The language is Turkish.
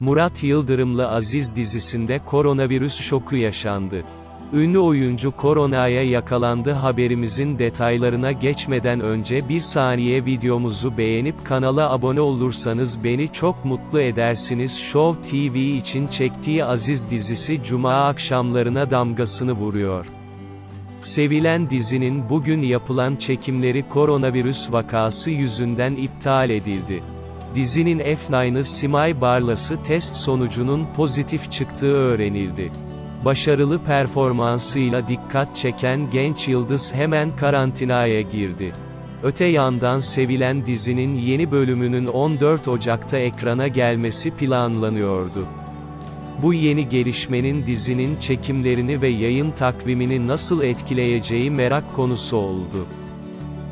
Murat Yıldırım'la Aziz dizisinde koronavirüs şoku yaşandı. Ünlü oyuncu koronaya yakalandı haberimizin detaylarına geçmeden önce bir saniye videomuzu beğenip kanala abone olursanız beni çok mutlu edersiniz. Show TV için çektiği Aziz dizisi Cuma akşamlarına damgasını vuruyor. Sevilen dizinin bugün yapılan çekimleri koronavirüs vakası yüzünden iptal edildi. Dizinin F9'ı Simay Barlas'ı test sonucunun pozitif çıktığı öğrenildi. Başarılı performansıyla dikkat çeken genç yıldız hemen karantinaya girdi. Öte yandan sevilen dizinin yeni bölümünün 14 Ocak'ta ekrana gelmesi planlanıyordu. Bu yeni gelişmenin dizinin çekimlerini ve yayın takvimini nasıl etkileyeceği merak konusu oldu.